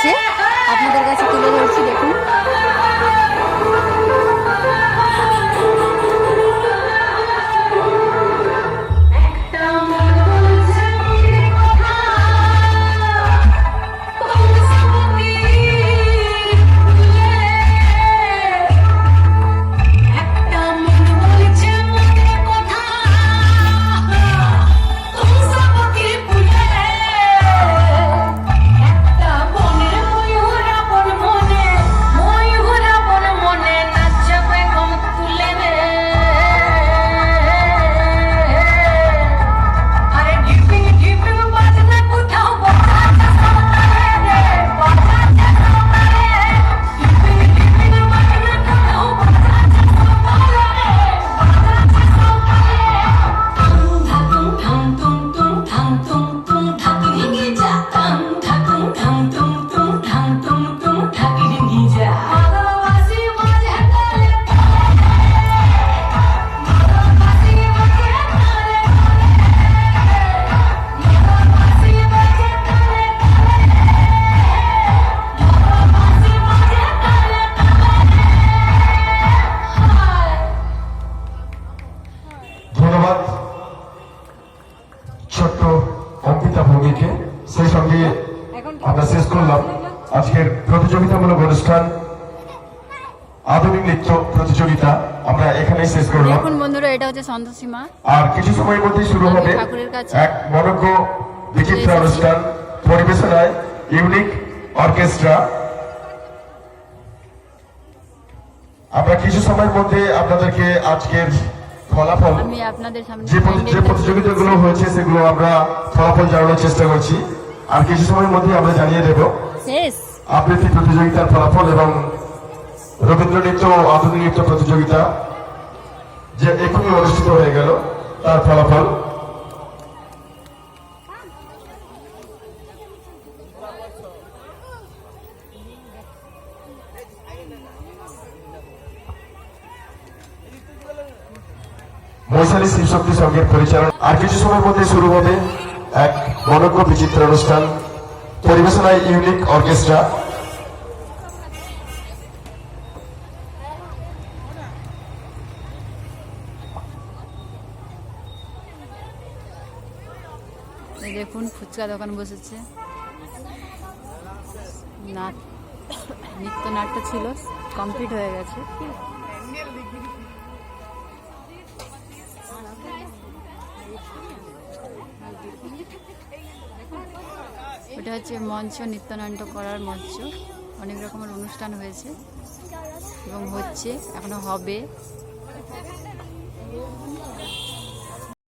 বাড়ির আপনাদের কাছে তুলে ধরছি দেখুন। ধন্যবাদ ছোট্ট অঙ্কিতা ভৌমিকে সেই সঙ্গে আমরা শেষ করলাম আজকের প্রতিযোগিতামূলক অনুষ্ঠান। আধুনিক নৃত্য প্রতিযোগিতা আমরা এখানেই শেষ করলাম। দেখুন বন্ধুরা এটা হচ্ছে সন্তোষীমা। আর কিছু সময়ের মধ্যেই শুরু হবে এক মনজ্ঞ বিচিত্র অনুষ্ঠান পরিবেশনায় ইউনিক অর্কেস্ট্রা। আমরা কিছু সময়ের মধ্যে আপনাদেরকে আজকের ফলাফল যে প্রতি- যে প্রতিযোগিতাগুলো হয়েছে সেগুলো আমরা ফলাফল জানানোর চেষ্টা করছি। আর কিছু সময়ের মধ্যে আমরা জানিয়ে দেব। আবৃত্তি প্রতিযোগিতার ফলাফল এবং রবীন্দ্র নৃত্য আধুনিক নৃত্য প্রতিযোগিতা যে এখনই অনুষ্ঠিত হয়ে গেল তার ফলাফল মৈশালী শিবশক্তি সংঘের পরিচালনা আর কিছু সময়ের মধ্যে শুরু হবে এক মনজ্ঞ বিচিত্র অনুষ্ঠান, পরিবেশনায় ইউনিক অর্কেস্ট্রা। দেখুন, ফুচকা দোকান বসেছে। নাট নৃত্য নাট্য ছিল কমপ্লিট হয়ে গেছে। ওটা হচ্ছে মঞ্চ নৃত্যনাট্য করার মঞ্চ। অনেক রকমের অনুষ্ঠান হয়েছে এবং হচ্ছে এখনও হবে।